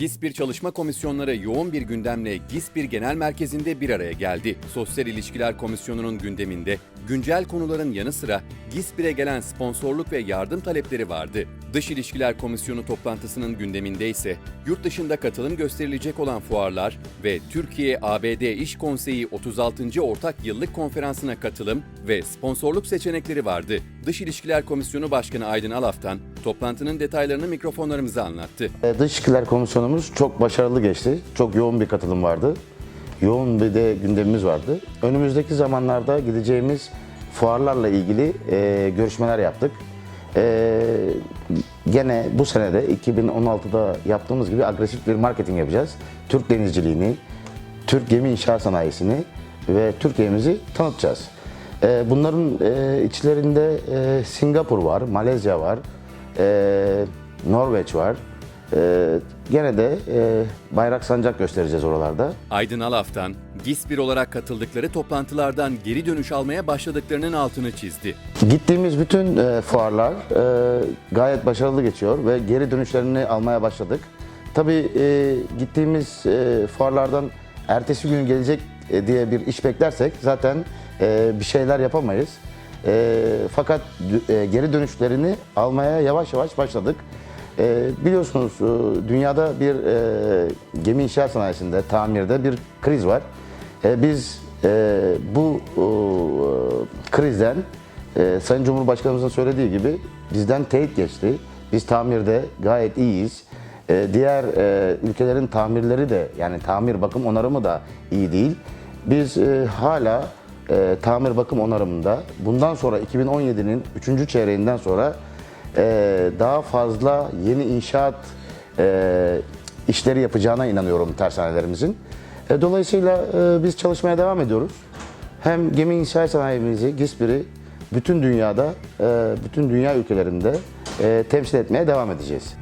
GİSPİR Çalışma Komisyonları yoğun bir gündemle GİSPİR Genel Merkezi'nde bir araya geldi. Sosyal İlişkiler Komisyonu'nun gündeminde güncel konuların yanı sıra GİSPİR'e gelen sponsorluk ve yardım talepleri vardı. Dış İlişkiler Komisyonu toplantısının gündeminde ise yurt dışında katılım gösterilecek olan fuarlar ve Türkiye-ABD İş Konseyi 36. Ortak Yıllık Konferansı'na katılım ve sponsorluk seçenekleri vardı. Dış İlişkiler Komisyonu Başkanı Aydın Alaf'tan toplantının detaylarını mikrofonlarımıza anlattı. E, Dış İlişkiler Komisyonumuz çok başarılı geçti. Çok yoğun bir katılım vardı. Yoğun bir de gündemimiz vardı. Önümüzdeki zamanlarda gideceğimiz fuarlarla ilgili e, görüşmeler yaptık. E, gene bu senede 2016'da yaptığımız gibi agresif bir marketing yapacağız. Türk denizciliğini, Türk gemi inşaat sanayisini ve Türkiye'mizi tanıtacağız. E, bunların e, içlerinde e, Singapur var, Malezya var, e, Norveç var. E, gene de e, bayrak sancak göstereceğiz oralarda. Aydın Alaf'tan GİSPİR olarak katıldıkları toplantılardan geri dönüş almaya başladıklarının altını çizdi. Gittiğimiz bütün e, fuarlar e, gayet başarılı geçiyor ve geri dönüşlerini almaya başladık. Tabii e, gittiğimiz e, fuarlardan ertesi gün gelecek e, diye bir iş beklersek zaten e, bir şeyler yapamayız. E, fakat e, geri dönüşlerini almaya yavaş yavaş başladık. E, biliyorsunuz e, dünyada bir e, gemi inşaat sanayisinde, tamirde bir kriz var. E, biz e, bu e, krizden e, Sayın Cumhurbaşkanımızın söylediği gibi bizden teyit geçti. Biz tamirde gayet iyiyiz. E, diğer e, ülkelerin tamirleri de yani tamir bakım onarımı da iyi değil. Biz e, hala e, tamir bakım onarımında bundan sonra 2017'nin 3. çeyreğinden sonra e, daha fazla yeni inşaat e, işleri yapacağına inanıyorum tersanelerimizin. E, dolayısıyla e, biz çalışmaya devam ediyoruz. Hem gemi inşaat sanayimizi, GİSPİR'i bütün dünyada, e, bütün dünya ülkelerinde e, temsil etmeye devam edeceğiz.